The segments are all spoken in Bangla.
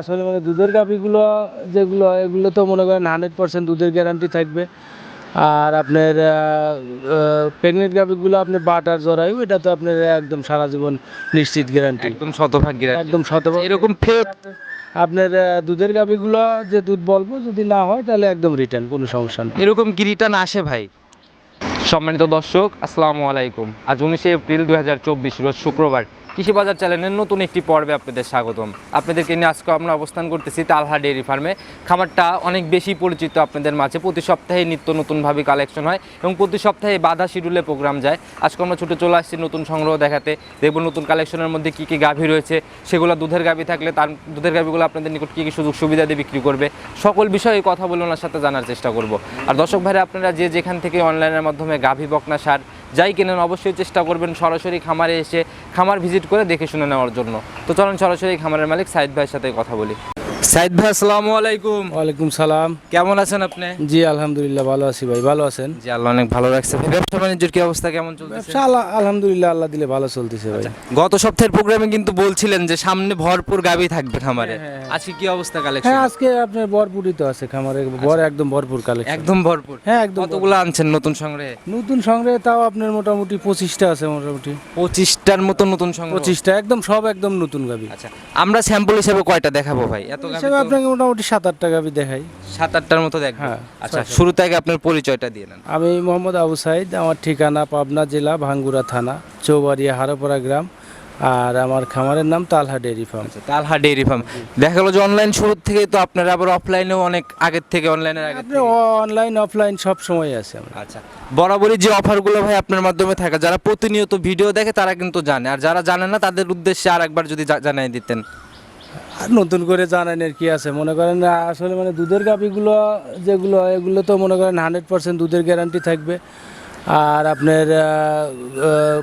আসলে মানে দুধের গাভিগুলো যেগুলো এগুলো তো মনে করেন হান্ড্রেড পার্সেন্ট দুধের গ্যারান্টি থাকবে। আর আপনার প্রেগনেন্ট গাভিগুলো আপনি বাটার জরায়ু এটা তো আপনার একদম সারা জীবন নিশ্চিত গ্যারান্টি একদম শতভাগ গ্যারান্টি একদম শতভাগ। এরকম ফেক আপনার দুধের গাভিগুলো যে দুধ বলব যদি না হয় তাহলে একদম রিটার্ন কোনো সমস্যা নেই। এরকম কি রিটার্ন আসে ভাই? সম্মানিত দর্শক আসসালামু আলাইকুম। আজ উনিশে এপ্রিল দু হাজার চব্বিশ রোজ শুক্রবার। কৃষি বাজার চ্যানেলের নতুন একটি পর্বে আপনাদের স্বাগতম। আপনাদেরকে নিয়ে আজকে আমরা অবস্থান করতেছি তালহা ডেয়ারি ফার্মে। খামারটা অনেক বেশি পরিচিত আপনাদের মাঝে। প্রতি সপ্তাহে নিত্য নতুনভাবে কালেকশন হয় এবং প্রতি সপ্তাহে বাধা শিডিউলে প্রোগ্রাম যায়। আজকে আমরা ছুটে চলে আসছি নতুন সংগ্রহ দেখাতে। দেখব নতুন কালেকশনের মধ্যে কী কী গাভী রয়েছে। সেগুলো দুধের গাভী থাকলে তার দুধের গাভীগুলো আপনাদের নিকট কী কী সুযোগ সুবিধা দিয়ে বিক্রি করবে। সকল বিষয়ে কথা বলে ওনার সাথে জানার চেষ্টা করব। আর দর্শক ভাইরা, আপনারা যে যেখান থেকে অনলাইনের মাধ্যমে গাভী বকনা সার যাই কেনেন অবশ্যই চেষ্টা করবেন সরাসরি খামারে এসে খামার ভিজিট করে দেখে শুনে নেওয়ার জন্য। তো চলুন সরাসরি খামারের মালিক সাইদ ভাইয়ের সাথে কথা বলি। সাইদ ভাই আসসালামু আলাইকুম। ওয়ালাইকুম সালাম। কেমন আছেন আপনি? জি আলহামদুলিল্লাহ ভালো আছি ভাই। ভালো আছেন? জি আল্লাহ অনেক ভালো রাখছে। ভাই ব্যবসা বাণিজ্যের কি অবস্থা কেমন চলছে ব্যবসা আল্লাহ- আলহামদুলিল্লাহ আল্লাহ দিলে ভালো চলতেছে ভাই। গত সপ্তাহের প্রোগ্রামে কিন্তু বলছিলেন যে সামনে ভরপুর গাভী থাকবে খামারে। হ্যাঁ, হ্যাঁ। আজকে কি অবস্থা কালেকশন হ্যাঁ আজকে আপনার ভরপুরই তো আছে খামারে। বর একদম ভরপুর কালেকশন একদম ভরপুর? হ্যাঁ একদম কতগুলো আনছেন নতুন সংগ্রহে? নতুন সংগ্রহে তাও আপনার মোটামুটি পঁচিশটা আছে মোটামুটি। পঁচিশটার মতো নতুন সংগ্রহ। পঁচিশটা একদম সব একদম নতুন গাবি আচ্ছা আমরা স্যাম্পল হিসেবে কয়টা দেখাবো ভাই? এত গাভী হিসেবে আপনাকে মোটামুটি সাত আটটা গাবি দেখাই। সাত আটটার মতো দেখব হ্যাঁ, আচ্ছা শুরুতে আগে আপনার পরিচয়টা দিয়ে নেন। আমি মোহাম্মদ আবু সাইদ আমার ঠিকানা পাবনা জেলা ভাঙ্গুরা থানা চৌবাড়িয়া হারোপাড়া গ্রাম আর আমার খামারের নাম তালহা ডেয়ারি ফার্ম। আচ্ছা তালহা ডেইরি ফার্ম। দেখা গেলো যে অনলাইন শুরুর থেকে তো আপনারা আবার অফলাইনেও অনেক আগের থেকে অনলাইনের আগে আপনি অনলাইন অফলাইন সব সময় আছে আমরা। আচ্ছা বরাবরই যে অফারগুলো ভাই আপনার মাধ্যমে থাকে যারা প্রতিনিয়ত ভিডিও দেখে তারা কিন্তু জানে। আর যারা জানে না তাদের উদ্দেশ্যে আর একবার যদি জা- জানাই দিতেন। আর নতুন করে জানানের কি আছে। মনে করেন আসলে মানে দুধের গাভিগুলো যেগুলো এগুলো তো মনে করেন হান্ড্রেড পার্সেন্ট দুধের গ্যারান্টি থাকবে। আর আপনার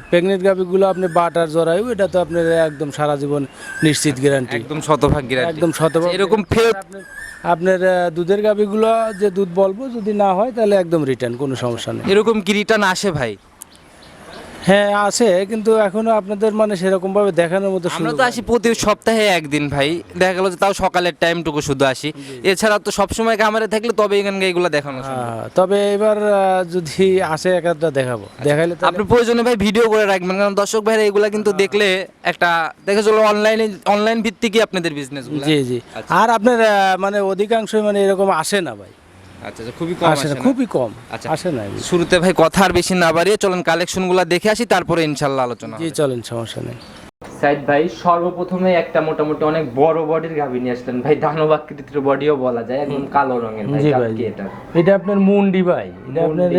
প্রেগনেন্ট গাভিগুলো আপনি বাটার জরায়ু এটা তো আপনার একদম সারা জীবন নিশ্চিত গ্যারান্টি একদম শতভাগ গ্যারান্টি একদম শতভাগ এরকম ফেক আপনার- আপনার দুধের গাভিগুলো যে দুধ বলব যদি না হয় তাহলে একদম রিটার্ন কোনো সমস্যা নেই। এরকম কি রিটার্ন আসে ভাই? হ্যাঁ আছে কিন্তু এখনও আপনাদের মানে সেরকম ভাবে দেখানোর মতো আমরা তো আসি প্রতি সপ্তাহে একদিন ভাই। দেখা গেল যে তাও সকালের টাইমটুকু শুধু আসি। এছাড়া তো সবসময় খামারে থাকলে তবে এখানকার এগুলো দেখানো হ্যাঁ, তবে এবার যদি আসে এক আধটা দেখাবো। দেখাইলে তাহলে- আপনি প্রয়োজনে ভাই ভিডিও করে রাখবেন কারণ দর্শক ভাইরা এগুলা কিন্তু দেখলে একটা দেখে চলো অনলাইনে অনলাইন ভিত্তিকই আপনাদের বিজনেস জি জি। আর আপনার মানে অধিকাংশই মানে এরকম আসে না ভাই। আচ্ছা আচ্ছা, খুবই কম আসে। খুবই আচ্ছা। আসে না শুরুতে ভাই কথা আর বেশি না বাড়িয়ে চলেন কালেকশনগুলো দেখে আসি তারপরে ইনশাল্লাহ আলোচনা জি চলেন সমস্যা নেই সাইদ ভাই সর্বপ্রথমে একটা মোটামুটি অনেক বড় বডির গাভী নিয়ে আসলেন। ভাই দানব আকৃতির বডিও বলা যায় একদম কালো রঙের ভাই জি ভাই। এটা? এটা আপনার মুন্ডি ভাই। এটা আপনার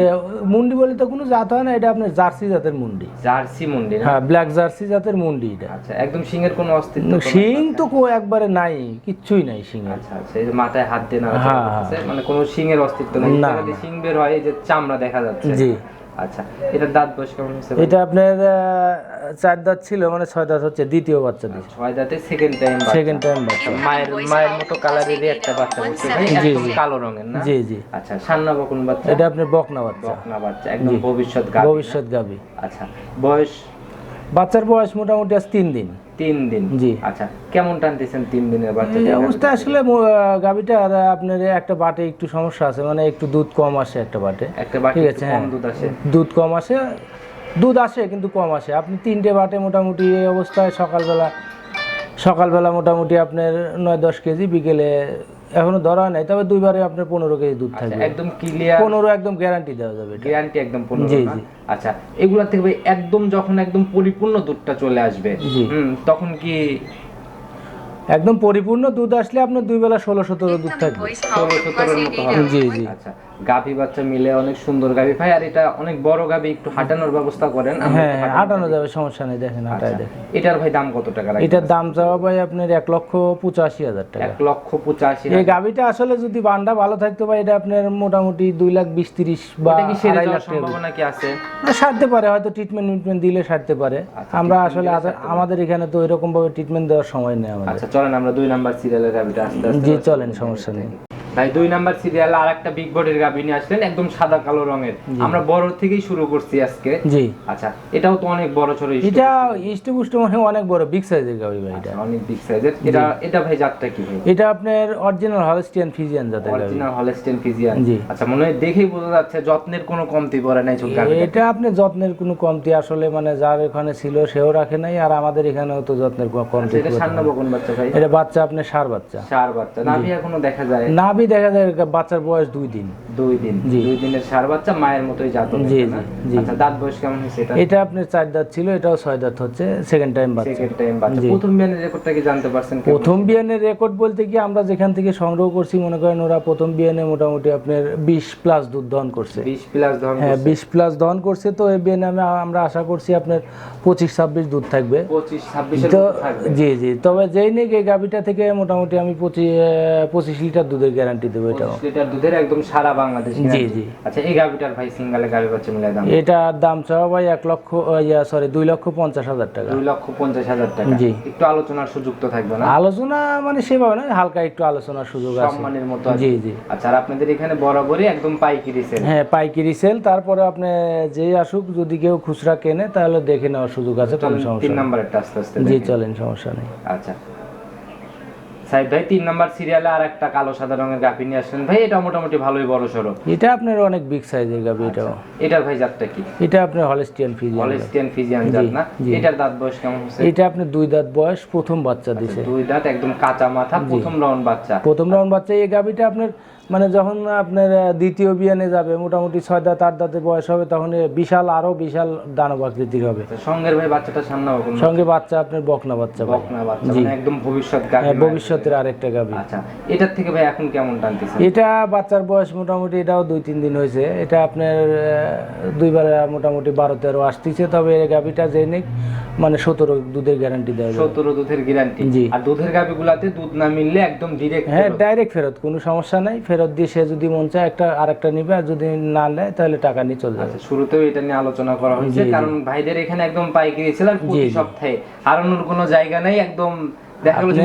মুন্ডি বলে তো কোনো জাত হয় না এটা আপনার জার্সি জাতের মুন্ডি। জার্সি মুন্ডি না? হ্যাঁ ব্ল্যাক জার্সি জাতের মুন্ডি এটা। আচ্ছা একদম সিংহের কোনো অস্তিত্ব না? শিং তো কো একবারে নাই কিচ্ছুই নাই সিং আচ্ছা আচ্ছা এই মাথায় হাত দিয়ে নাড়াচাড়া হ্যাঁ, মানে কোনো সিংহের অস্তিত্ব নেই। না, সিং বের হয় এই যে চামড়া দেখা যাচ্ছে। জি। আচ্ছা এটা দাঁত বয়স কেমন এটা আপনার চার দাঁত ছিল মানে ছয় দাঁত হচ্ছে দ্বিতীয় বাচ্চা ছয় দাঁতে সেকেন্ড টাইম সেকেন্ড টাইম বাচ্চা। মায়ের মায়ের মতো কালারেরই একটা বাচ্চা হচ্ছে জি, জি। কালো রঙের না? জি জি। আচ্ছা সান্না বকুন বাচ্চা? এটা আপনার বকনা বাচ্চা। বকনা বাচ্চা একদম ভবিষ্যৎ ভবিষ্যৎ গাবি আচ্ছা বয়স? বাচ্চার বয়স মোটামুটি আজ তিন দিন। তিন দিন? জি। আচ্ছা কেমন টানতেছেন তিন দিনের বাচ্চা এই অবস্থা আসলে গাবিটা আর আপনার একটা বাটে একটু সমস্যা আছে মানে একটু দুধ কম আসে একটা বাটে। একটা বাটি ঠিক আছে, কম হ্যাঁ। দুধ আসে। দুধ কম আসে দুধ আসে কিন্তু কম আসে। আপনি তিনটে বাটে মোটামুটি এই অবস্থায় সকালবেলা সকালবেলা মোটামুটি আপনার নয় দশ কেজি বিকেলে এখনও ধরা নাই তবে দুইবারে আপনার পনেরো কেজি দুধ আচ্ছা, থাকবে। একদম ক্লিয়ার পনেরো একদম গ্যারান্টি দেওয়া যাবে গ্যারান্টি একদম পনেরো জি। আচ্ছা এগুলা থেকে ভাই একদম যখন একদম পরিপূর্ণ দুধটা চলে আসবে হুম তখন কি একদম পরিপূর্ণ দুধ আসলে আপনার দুই বেলা ষোলো সতেরো দুধ থাকবে। ষোলো সতেরোর মতো হবে। জি জি। আচ্ছা গাভী বাচ্চা মিলে অনেক সুন্দর গাভী। ভাই আর এটা অনেক বড় গাভী একটু হাঁটানোর ব্যবস্থা করেন। হ্যাঁ হাঁটানো যাবে সমস্যা নেই দেখেন আটায় আচ্ছা, দেখেন। এটার ভাই দাম কত টাকা এটার দাম চাওয়া ভাই আপনার এক লক্ষ পঁচাশি হাজার টাকা। এক লক্ষ পঁচাশি এই গাভিটা আসলে যদি বান্ডা ভালো থাকতো ভাই এটা আপনার মোটামুটি দুই লাখ বিশ তিরিশ বা আড়াই লাখ সম্ভাবনা কি আছে? সারতে পারে হয়তো ট্রিটমেন্ট ট্রিটমেন্ট দিলে সারতে পারে। আচ্ছা, আমরা আসলে আমাদের এখানে তো এরকম ভাবে ট্রিটমেন্ট দেওয়ার সময় নেই আমাদের। আচ্ছা চলেন আমরা দুই নাম্বার সিরিয়ালের গাভীটা আস্তে আস্তে চলেন সমস্যা নেই। ভাই দুই নাম্বার সিরিয়ালে আর একটা বিগ বডির গাভী নিয়ে আসলেন একদম সাদা কালো রঙের। আমরা বড় থেকেই শুরু করছি আজকে। জি। আচ্ছা এটাও তো অনেক বড় ছোট এটা ইষ্টপুষ্ট মানে অনেক বড় বিগ সাইজের গাবি ভাই এটা। অনেক বিগ সাইজের এটা এটা ভাই জাতটা কি ভাই? এটা আপনার অরিজিনাল হলস্টিয়ান ফিজিয়ান জাতের গাবি অরিজিনাল হলস্টেন ফিজিয়ান জি। আচ্ছা মনে হয় দেখেই বোঝা যাচ্ছে যত্নের কোনো কমতি পড়ে নাই ছোট গাভীটা এটা আপনি যত্নের কোনো কমতি আসলে মানে যার এখানে ছিল সেও রাখে নাই আর আমাদের এখানেও তো যত্নের কোনো কমতি আচ্ছা, এটা সান্না বকন বাচ্চা ভাই। এটা বাচ্চা আপনার সার বাচ্চা। সার বাচ্চা। নাভি এখনও দেখা যায়। নাভি দেখা যায় বাচ্চার বয়স দুই দিন। দুই দিন। জি। দুই দিনের সার বাচ্চা মায়ের মতোই জাত জি, জি। আচ্ছা দাঁত বয়স কেমন হয়েছে এটা? এটা আপনার চার দাঁত ছিল এটাও ছয় দাঁত হচ্ছে সেকেন্ড টাইম বাচ্চা। সেকেন্ড টাইম বাচ্চা। প্রথম বিয়ানের রেকর্ডটা কি জানতে পারছেন প্রথম বিয়ানের রেকর্ড বলতে কি আমরা যেখান থেকে সংগ্রহ করছি মনে করেন ওরা প্রথম বিয়ানে মোটামুটি আপনার বিশ প্লাস দুধ দহন করছে। 20 প্লাস ধরন হ্যাঁ বিশ প্লাস দহন করছে তো এই বিয়ানে আমি আমরা আশা করছি আপনার পঁচিশ ছাব্বিশ দুধ থাকবে। 25 26 এর তো থাকবে। জি জি তবে যেই নিক গাভিটা থেকে মোটামুটি আমি পঁচিশ পঁচিশ লিটার দুধের গ্যারান্টি দেবো এটাও। 25 লিটার দুধের একদম সারা বাংলাদেশ জি, জি। আচ্ছা এই গাভিটার ভাই সিঙ্গেলে গাভি বাচ্চা মিলে দাম? এটার দাম চাওয়া ভাই এক লক্ষ ইয়া সরি দুই লক্ষ পঞ্চাশ হাজার টাকা। দুই লক্ষ পঞ্চাশ হাজার টাকা। জি। একটু আলোচনার সুযোগ তো থাকবে না? আলোচনা মানে সেভাবে না হালকা একটু আলোচনার সুযোগ আছে। সম্মানের মতো জি জি। আচ্ছা আর আপনাদের এখানে বরাবরই একদম পাইকারি সেল হ্যাঁ পাইকারি সেল তারপরে আপনি যেই আসুক যদি কেউ খুচরা কেনে তাহলে দেখে নেওয়ার সুযোগ আছে কোনো সমস্যা তিন নাম্বারেরটা আস্তে আস্তে জি চলেন সমস্যা নেই। আচ্ছা। সাইদ ভাই তিন নম্বর সিরিয়ালে আর একটা কালো সাদা রঙের গাভী নিয়ে আসলেন ভাই এটা মোটামুটি ভালোই বড় সড়ো এটা আপনার অনেক বিগ সাইজের গাভী এটাও। এটার ভাই জাতটা কি? এটা আপনার হলিস্টিয়ান ফিজিয়ান হলিস্টিয়ান ফিজিয়ান জাত না। এটার দাঁত বয়স কেমন হচ্ছে? এটা আপনার দুই দাঁত বয়স প্রথম বাচ্চা দিছে। দুই দাঁত একদম কাঁচা মাথা প্রথম রাউন্ড বাচ্চা। প্রথম রাউন্ড বাচ্চা এই গাভীটা আপনার মানে যখন আপনার দ্বিতীয় বিয়ানে যাবে মোটামুটি ছয় দাঁত আট দাঁতের বয়স হবে তখন বিশাল আরও বিশাল দানব আকৃতির হবে। সঙ্গের ভাই বাচ্চাটা সামনে সঙ্গে বাচ্চা আপনার বকনা বাচ্চা বকনা বাচ্চা মানে একদম ভবিষ্যৎ হ্যাঁ, ভবিষ্যতের আরেকটা গাবি আচ্ছা এটার থেকে ভাই এখন কেমন টানতেছে এটা বাচ্চার বয়স মোটামুটি এটাও দুই তিন দিন হয়েছে। এটা আপনার দুইবার মোটামুটি বারো তেরো আসতেছে তবে এই গাভিটা যে নিক মানে সতেরো দুধের গ্যারান্টি দেওয়া যাবে। সতেরো দুধের গ্যারান্টি জি। আর দুধের গাভি গুলাতে দুধ না মিললে একদম ডিরেক্ট হ্যাঁ ডাইরেক্ট ফেরত কোনো সমস্যা নাই ফেরত দিয়ে সে যদি মন চায় একটা আরেকটা নিবে আর যদি না নেয় তাহলে টাকা নিয়ে চলে যাবে। আচ্ছা শুরুতেও এটা নিয়ে আলোচনা করা হয়েছে কারণ ভাইদের এখানে একদম পাইকারি ছিল আর প্রতি সপ্তাহে হারানোর কোনো জায়গা নেই একদম আপনি-।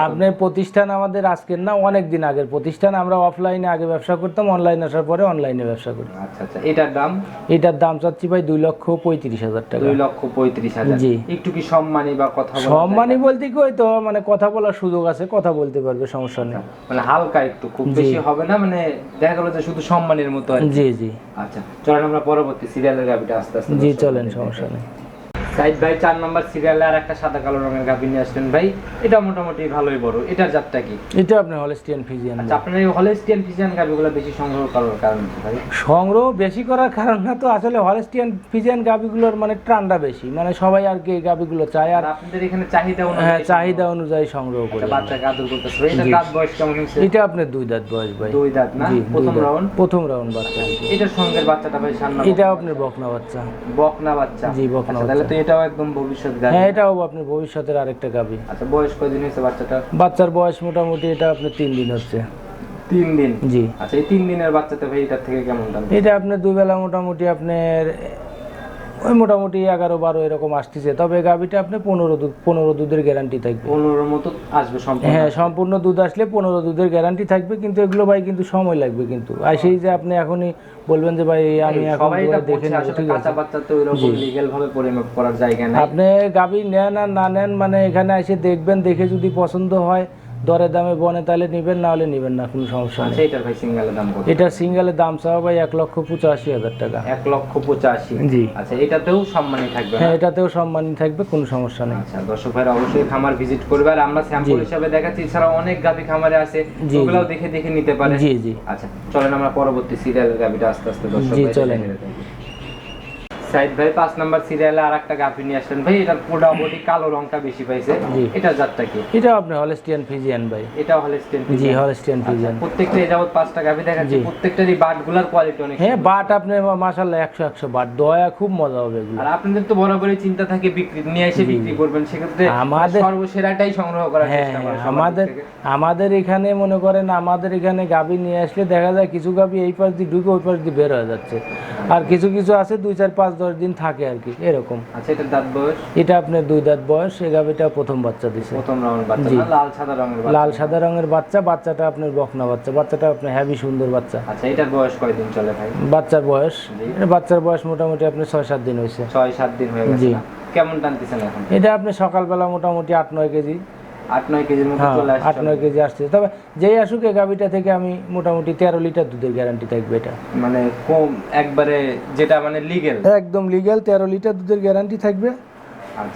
আপনার প্রতিষ্ঠান আমাদের আজকের না অনেক দিন আগের প্রতিষ্ঠান আমরা অফলাইনে আগে ব্যবসা করতাম অনলাইন আসার পরে অনলাইনে ব্যবসা করি আচ্ছা আচ্ছা এটার দাম? এটার দাম চাচ্ছি ভাই দুই লক্ষ পঁয়ত্রিশ হাজার টাকা। দুই লক্ষ পঁয়ত্রিশ হাজার। জি। একটু কি সম্মানী বা কথা সম্মানী বলতে কি ওই তো মানে কথা বলার সুযোগ আছে কথা বলতে পারবে সমস্যা নেই। মানে হালকা একটু খুব বেশি হবে না মানে দেখা গেলো যে শুধু সম্মানের মতো জি জি। আচ্ছা চলেন আমরা পরবর্তী সিরিয়ালের গাভিটা আস্তে আস্তে জি চলেন সমস্যা নেই। সাইদ ভাই চার নম্বর সিরিয়ালে আর একটা সাদা কালো রঙের গাভি নিয়ে আসলেন ভাই। এটা মোটামুটি ভালোই বড়। এটার জাতটা কি? এটা আপনার হলস্টিয়ান ফিজিয়ান আচ্ছা আপনার এই হলেস্টিয়ান ফিজিয়ান গাভিগুলো বেশি সংগ্রহ করার কারণ কি ভাই? সংগ্রহ বেশি করার কারণ না তো আসলে হলস্টিয়ান ফিজিয়ান গাবিগুলোর মানে টান্ডা বেশি। মানে সবাই আর কি এই গাবিগুলো চায় আর আপনাদের এখানে চাহিদা অনুযায়ী হ্যাঁ চাহিদা অনুযায়ী সংগ্রহ করে একটা বাচ্চাকে আদর করতেছে এটা দাঁত বয়স কেমন হয়েছে? এটা আপনার দুই দাঁত বয়স ভাই। দুই দাঁত না? প্রথম রাউন্ড? প্রথম রাউন্ড বাচ্চা। এটার সঙ্গে বাচ্চাটা ভাই সান্না এটা আপনার বকনা বাচ্চা। বকনা বাচ্চা। জি, বকনা আচ্ছা, তাহলে তো এটাও একদম ভবিষ্যৎ গাভি। হ্যাঁ এটাও আপনার ভবিষ্যতের আরেকটা গাবি আচ্ছা বয়স কয়দিন হয়েছে বাচ্চাটা? বাচ্চার বয়স মোটামুটি এটা আপনার তিন দিন হচ্ছে। তিন দিন? জি। আচ্ছা এই তিন দিনের বাচ্চাতে ভাই এটার থেকে কেমন দাম? এটা আপনার দুবেলা মোটামুটি আপনার ওই মোটামুটি এগারো বারো এরকম আসতেছে। তবে গাভিটা আপনি পনেরো দুধ পনেরো দুধের গ্যারান্টি থাকবে। পনেরো মতো আসবে সম্পূর্ণ? হ্যাঁ সম্পূর্ণ দুধ আসলে পনেরো দুধের গ্যারান্টি থাকবে কিন্তু এগুলো ভাই কিন্তু সময় লাগবে কিন্তু। আর সেই যে আপনি এখনই বলবেন যে ভাই আমি এখন দেখে ঠিক আছে। আপনি গাভি নেন আর না নেন মানে এখানে এসে দেখবেন দেখে যদি পছন্দ হয় দরে দামে বনে তাহলে নিবেন না হলে নিবেন না কোনো সমস্যা নেই। আচ্ছা এটার ভাই সিঙ্গেলের দাম কত? এটা সিঙ্গেলের দাম চাওয়া ভাই এক লক্ষ পঁচাশি হাজার টাকা। এক লক্ষ পঁচাশি? জি। আচ্ছা এটাতেও সম্মানী থাকবে হ্যাঁ এটাতেও সম্মানী থাকবে কোনো সমস্যা নেই। আচ্ছা দর্শক ভাইরা অবশ্যই খামার ভিজিট করবে আর আমরা স্যাম্পল হিসাবে দেখাচ্ছি এছাড়া অনেক গাভি খামারে আছে জি, ওগুলাও দেখে দেখে নিতে পারে জি জি। আচ্ছা চলেন আমরা পরবর্তী সিরিয়ালের গাভিটা আস্তে আস্তে দর্শক জি, ভাইদের চলেন। সাইদ ভাই পাঁচ নাম্বার সিরিয়ালে আর একটা গাভি নিয়ে আসলেন। ভাই এটার পোড়া বডি কালো রংটা বেশি পাইছে। জি। এটার জাতটা কি? এটাও আপনি হলস্টিয়ান ফিজিয়ান ভাই। এটাও হলে স্টেন জি হলস্টিয়ান ফিজিয়ান প্রত্যেকটা যাবত পাঁচটা গাভি। প্রত্যেকটারই কোয়ালিটি অনেক হ্যাঁ বাট আপনি বাট। দয়া খুব মজা হবে এগুলো। আর আপনাদের তো বরাবরই চিন্তা থাকে বিক্রি নিয়ে এসে বিক্রি করবেন। সেক্ষেত্রে আমাদের- সর্বসেরাটাই সংগ্রহ করার হ্যাঁ চেষ্টা করেন আমাদের আমাদের এখানে মনে করেন আমাদের এখানে গাবি নিয়ে আসলে দেখা যায় কিছু গাবি এই পাশ দিয়ে ঢুকে ওই পাশ দিয়ে বের হয়ে যাচ্ছে। আর কিছু কিছু আছে দুই চার পাঁচ দশ দিন থাকে আর কি এরকম। আচ্ছা এটার দাঁত বয়স? এটা আপনার দুই দাঁত বয়স এই গাভিটা প্রথম বাচ্চা দিছে। প্রথম রাউন্ড বাচ্চা লাল সাদা রঙের বাচ্চা? লাল সাদা রঙের বাচ্চা বাচ্চাটা আপনার বকনা বাচ্চা বাচ্চাটা আপনার হ্যাভি সুন্দর বাচ্চা। আচ্ছা এটার বয়স কয়দিন চলে ভাই? বাচ্চার বয়স বাচ্চার বয়স মোটামুটি আপনার ছয় সাত দিন হয়েছে। ছয় সাত দিন হয়ে গেছে কেমন টানতেছেন এখন? এটা আপনি সকালবেলা মোটামুটি আট নয় কেজি আট নয় কেজির মতো হ্যাঁ চলে আট নয় কেজি আসছে। তবে যেই আসুক এই গাভিটা থেকে আমি মোটামুটি তেরো লিটার দুধের গ্যারান্টি থাকবে এটা। মানে কম একবারে যেটা মানে লিগেল একদম লিগেল তেরো লিটার দুধের গ্যারান্টি থাকবে। আর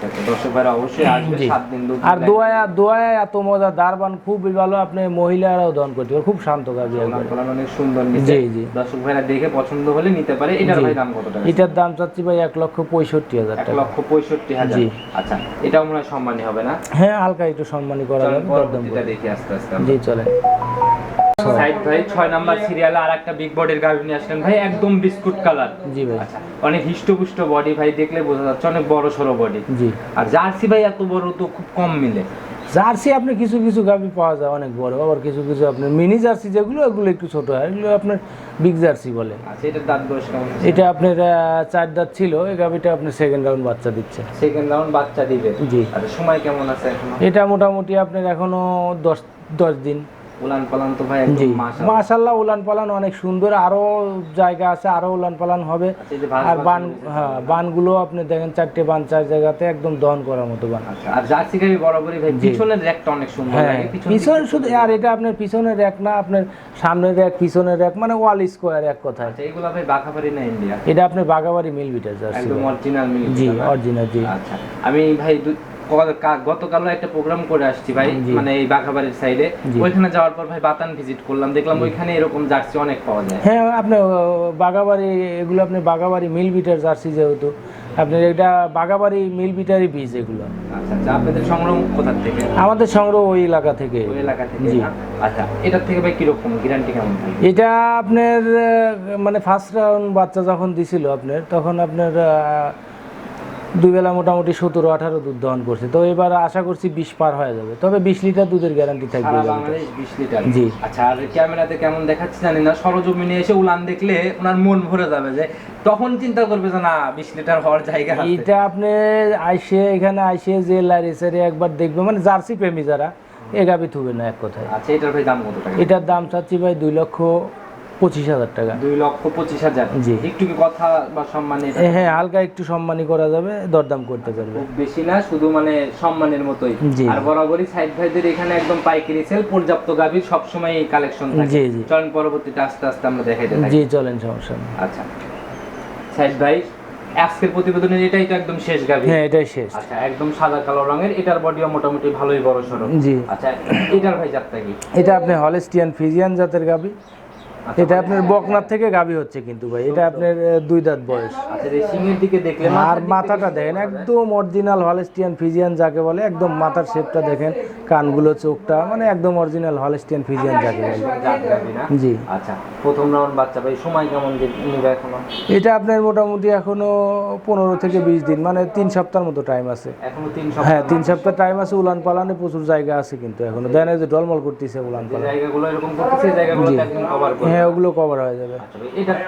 দিলে। দোয়ায় দোয়ায় এত মজা দারবান খুবই ভালো আপনি মহিলারাও দন করতে পারে খুব শান্ত গাভি ওলান একবারে তোলান অনেক সুন্দর জি, জি। দর্শক ভাইরা দেখে পছন্দ হলে নিতে পারে। এটার ভাই দাম কত টাকা? এটার দাম চাচ্ছি ভাই এক লক্ষ পঁয়ষট্টি হাজার এক লক্ষ পঁয়ষট্টি হাজার। আচ্ছা এটাও মনে হয় সম্মানী হবে না? হ্যাঁ হালকা একটু সম্মানী করা যাবে। দেখি আস্তে আস্তে জি চলেন। সাইড ভাই ছয় নাম্বার সিরিয়ালে আর একটা বিগ বডির গাভি নিয়ে আসলেন ভাই একদম বিস্কুট কালার জি ভাই। আচ্ছা অনেক হিষ্টপুষ্ট বডি ভাই দেখলে বোঝা যাচ্ছে অনেক বড় সড়ো বডি জি। আর জার্সি ভাই এত বড় তো খুব কম মিলে। জার্সি আপনি কিছু কিছু গাভি পাওয়া যায় অনেক বড় আবার কিছু কিছু আপনার মিনি জার্সি যেগুলো ওগুলো একটু ছোট হয় এগুলো আপনার বিগ জার্সি বলে। আচ্ছা এটা আপনার চার দাঁত ছিল এই গাভিটা আপনার সেকেন্ড রাউন্ড বাচ্চা দিচ্ছে। সেকেন্ড রাউন্ড বাচ্চা দিবে। জি। আচ্ছা সময় কেমন আছে এখনও? এটা মোটামুটি আপনার এখনও দশ দশ দিন। উলান পালান তো ভাই একদম মাশাআল্লাহ। উলান পালান অনেক সুন্দর আরও জায়গা আছে আরও উলান পালান হবে। আচ্ছা, আর বানগুলো হ্যাঁ বানগুলো আপনি দেখেন চারটে বান চার জায়গাতে একদম দহন করার মতো বান। আচ্ছা আর জার্সি গাভি বরাবরই ভাই পিছনের র্যাকটা অনেক সুন্দর হ্যাঁ লাগে পিছন পিছন শুধু আর এটা আপনার পিছনের র্যাক না আপনার সামনের র্যাক পিছনের র্যাক মানে ওয়াল স্কোয়ার এক কথায় আচ্ছা এগুলা ভাই বাঘাবাড়ি না ইন্ডিয়া? এটা আপনার বাগাবাড়ি মিল বিটার জার্সি একদম অরিজিনাল মিল জি অরিজিনাল জি। আচ্ছা আমি ভাই গতকালও একটা প্রোগ্রাম করে আসছি ভাই মানে এই বাঘাবাড়ির সাইডে ওইখানে যাওয়ার পর ভাই বাতান ভিজিট করলাম দেখলাম ওইখানে এরকম জার্সি অনেক পাওয়া যায়। হ্যাঁ আপনি আহ, বাগাবাড়ি এগুলো আপনি বাগাবাড়ি মিল বিটার জার্সি যেহেতু আপনার এটা বাগাবাড়ি মিল বিটারই বীজ এগুলো। আচ্ছা আচ্ছা আপনাদের সংগ্রহ কোথা থেকে? আমাদের সংগ্রহ ওই এলাকা থেকে। ওই এলাকা থেকে জি। আচ্ছা এটার থেকে ভাই কীরকম গ্যারান্টি কেমন এটা আপনার মানে ফার্স্ট রাউন্ড বাচ্চা যখন দিছিল আপনার তখন আপনার দুই বেলা মোটামুটি সতেরো আঠারো দুধ দহন করছে। তো এবার আশা করছি বিশ পার হয়ে যাবে। তবে বিশ লিটার দুধের গ্যারান্টি থাকবে বিশ লিটার। জি। আচ্ছা আর ক্যামেরাতে কেমন দেখাচ্ছে জানি না। সরজমিনে এসে উলান দেখলে ওনার মন ভরে যাবে যে তখন চিন্তা করবে যে না বিশ লিটার হওয়ার জায়গা এটা আপনি আইসে এখানে আইসে যে লারিসের একবার দেখবে। মানে জার্সি প্রেমী যারা এগাবি থুবে না এক কথায়। আচ্ছা এটার ভাই দাম কত টাকা? এটার দাম চাচ্ছি ভাই দুই লক্ষ পঁচিশ হাজার টাকা। দুই লক্ষ পঁচিশ হাজার। জি। একটু কি কথা বা সম্মানে হ্যাঁ হালকা একটু সম্মানী করা যাবে দরদাম করতে পারবে। বেশি না শুধু মানে সম্মানের মতোই। আর বরাবরই সাইড ভাইদের এখানে একদম পাইকারি সেল পর্যাপ্ত গাভীর সবসময় এই কালেকশন থাকে। জি, জি। চলেন পরবর্তীতে আস্তে আস্তে আমরা দেখাইতে থাকি। জি চলেন সমস্যা নেই। আচ্ছা। সাইড ভাই আজকের প্রতিবেদনের এটাই তো একদম শেষ গাভী। হ্যাঁ এটাই শেষ। আচ্ছা একদম সাদা কালো রঙের এটার বডিও মোটামুটি ভালোই বড় সড়ো জি। আচ্ছা এটার ভাই জাতটা কি? এটা আপনি হলেস্টিয়ান ফিজিয়ান জাতের গাবি আচ্ছা, এটা আপনার বকনার থেকে গাবি হচ্ছে কিন্তু ভাই এটা আপনার দুই দাঁত বয়স। আচ্ছা সিংহের দিকে দেখলে আর মাথাটা দেখেন একদম অরিজিনাল হলেস্টিয়ান ফিজিয়ান যাকে বলে একদম মাথার শেপটা দেখেন কানগুলো চোখটা মানে একদম অরিজিনাল হলেস্টিয়ান ফিজিয়ান যাকে বলে? জি। আচ্ছা প্রথম রাউন্ড বাচ্চা ভাই সময় কেমন এখনও? এটা আপনার মোটামুটি এখনও পনেরো থেকে বিশ দিন মানে তিন সপ্তাহের মতো টাইম আছে। এখনও তিন সপ্তাহ হ্যাঁ তিন সপ্তাহ টাইম আছে উলান পালানে প্রচুর জায়গা আছে কিন্তু এখনও। দেন যে ডলমল করতেছে উলান পালান জায়গাগুলো এরকম করতেছে জায়গাগুলো একদম কভার করে। হ্যাঁ ওগুলো কভার হয়ে যাবে। আচ্ছা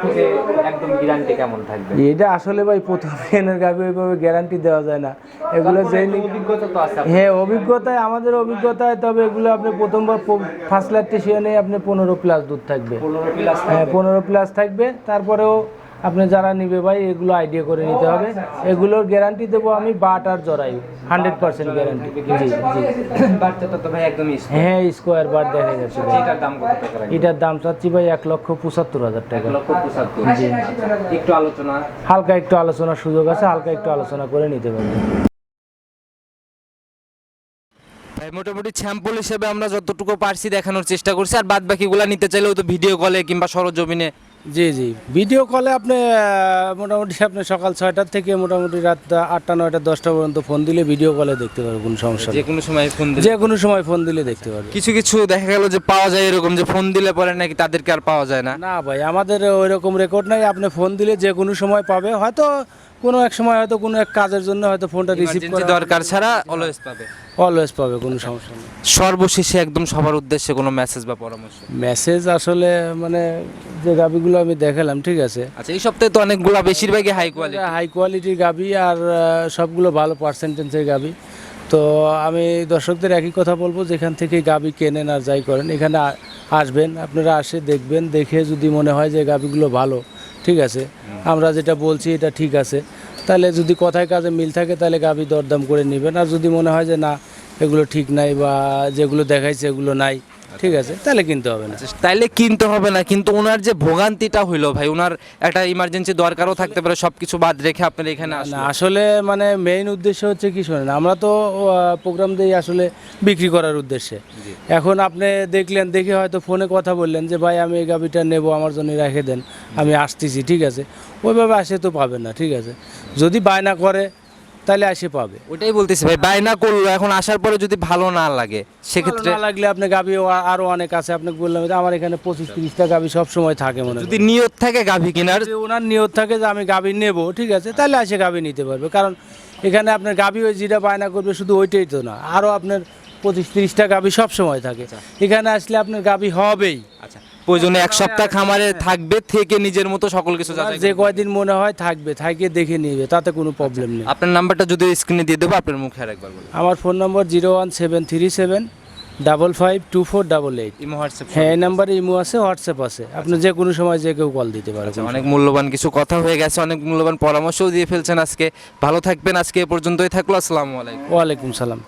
থেকে একদম গ্যারান্টি কেমন থাকবে? এটা আসলে ভাই প্রথম এনের গাবি ওইভাবে গ্যারান্টি দেওয়া যায় না। এগুলো যে অভিজ্ঞতা তো আছে হ্যাঁ অভিজ্ঞতায় আমাদের অভিজ্ঞতায় তবে এগুলো আপনি প্রথমবার ফার্স্ট ল্যাকটেশিয়ানে আপনি পনেরো প্লাস দুধ থাকবে। পনেরো প্লাস হ্যাঁ পনেরো প্লাস থাকবে তারপরেও আপনি যারা নিবে ভাই এগুলো আইডিয়া করে নিতে হবে। এগুলোর গ্যারান্টি দেবো আমি বাট আর জরায়ু হান্ড্রেড পার্সেন্ট গ্যারান্টি জি জি। হ্যাঁ স্কোয়ার বার দেখা যাচ্ছে এটার দাম চাচ্ছি ভাই এক লক্ষ পঁচাত্তর হাজার টাকা। একটু আলোচনা। হালকা একটু আলোচনার সুযোগ আছে হালকা একটু আলোচনা করে নিতে পারবেন। মোটামুটি স্যাম্পল হিসেবে আমরা যতটুকু পারছি দেখানোর চেষ্টা করছি আর বাদ বাকিগুলা নিতে চাইলেও তো ভিডিও কলে কিংবা সরজমিনে জি জি। ভিডিও কলে আপনি মোটামুটি আপনি সকাল ছয়টার থেকে মোটামুটি রাত আটটা নয়টা দশটা পর্যন্ত ফোন দিলে ভিডিও কলে দেখতে পারবেন কোনো সমস্যা যে কোনো সময় ফোন দিলে। যে কোনো সময় ফোন দিলে দেখতে পারবেন। কিছু কিছু দেখা গেল যে পাওয়া যায় এরকম যে ফোন দিলে পরে নাকি তাদেরকে আর পাওয়া যায় না। না ভাই আমাদের ওই রকম রেকর্ড নাই আপনি ফোন দিলে যে কোনো সময় পাবে। হয়তো কোনো এক সময় হয়তো কোনো এক কাজের জন্য হয়তো ফোনটা রিসিভ করা দরকার ছাড়া অলওয়েজ পাবে। অলওয়েজ পাবে কোনো সমস্যা নেই। সর্বশেষে একদম সবার উদ্দেশ্যে কোনো মেসেজ বা পরামর্শ? মেসেজ আসলে মানে যে গাবিগুলো আমি দেখালাম ঠিক আছে? আচ্ছা এই সপ্তাহে তো অনেকগুলো বেশিরভাগই হাই কোয়ালিটি হাই কোয়ালিটির গাবি আর সবগুলো ভালো পার্সেন্টেজের গাবি তো আমি দর্শকদের একই কথা বলব যেখান থেকে গাবি কেনেন আর যাই করেন এখানে আসবেন আপনারা আসে দেখবেন দেখে যদি মনে হয় যে গাবিগুলো ভালো ঠিক আছে? আমরা যেটা বলছি এটা ঠিক আছে। তাহলে যদি কথায় কাজে মিল থাকে তাহলে গাভি দরদাম করে নেবেন। আর যদি মনে হয় যে না, এগুলো ঠিক নাই বা যেগুলো দেখাইছে এগুলো নাই ঠিক আছে তাহলে কিনতে হবে না। তাইলে কিনতে হবে না কিন্তু ওনার যে ভোগান্তিটা হইল ভাই ওনার একটা ইমার্জেন্সি দরকারও থাকতে পারে সবকিছু বাদ রেখে আপনার এখানে আসলে। আসলে মানে মেইন উদ্দেশ্য হচ্ছে কি শোনেন আমরা তো প্রোগ্রাম দিই আসলে বিক্রি করার উদ্দেশ্যে। এখন আপনি দেখলেন দেখে হয়তো ফোনে কথা বললেন যে ভাই আমি এই গাবিটা নেব আমার জন্য রেখে দেন আমি আসতেছি ঠিক আছে? ওইভাবে আসে তো পাবেন না ঠিক আছে? যদি বায়না করে তাহলে আসে পাবে। ওটাই বলতেছি ভাই বায়না করল এখন আসার পরে যদি ভালো না লাগে সেক্ষেত্রে ভালো না লাগলে আপনি গাবি আরও অনেক আছে আপনাকে বললাম যে আমার এখানে পঁচিশ তিরিশটা গাবি সব সময় থাকে মনে যদি নিয়ত থাকে গাভী কেনার যদি ওনার নিয়ত থাকে যে আমি গাবি নেব ঠিক আছে তাহলে আসে গাবি নিতে পারবে। কারণ এখানে আপনার গাবি ওই যেটা বায়না করবে শুধু ওইটাই তো না আরও আপনার পঁচিশ তিরিশটা গাবি সবসময় থাকে। এখানে আসলে আপনার গাবি হবেই। আচ্ছা প্রয়োজনে এক সপ্তাহ খামারে থাকবে থেকে নিজের মতো সকল কিছু যাচাই যে। কয়দিন মনে হয় থাকবে থাকে দেখে নিবে তাতে কোনো প্রবলেম নেই। আপনার নাম্বারটা যদি স্ক্রিনে দিয়ে দেবো আপনার মুখে আর একবার বলুন। আমার phone number zero one seven three seven double five two four double eight imo WhatsApp হ্যাঁ এই নাম্বারে ইমো আছে হোয়াটসঅ্যাপ আছে। আপনি যে কোনো সময় যে কেউ কল দিতে পারে আচ্ছা, অনেক মূল্যবান কিছু কথা হয়ে গেছে অনেক মূল্যবান পরামর্শও দিয়ে ফেলছেন আজকে। ভালো থাকবেন আজকে এ পর্যন্তই থাকল আসসালামু আলাইকুম। ওয়ালাইকুম সালাম।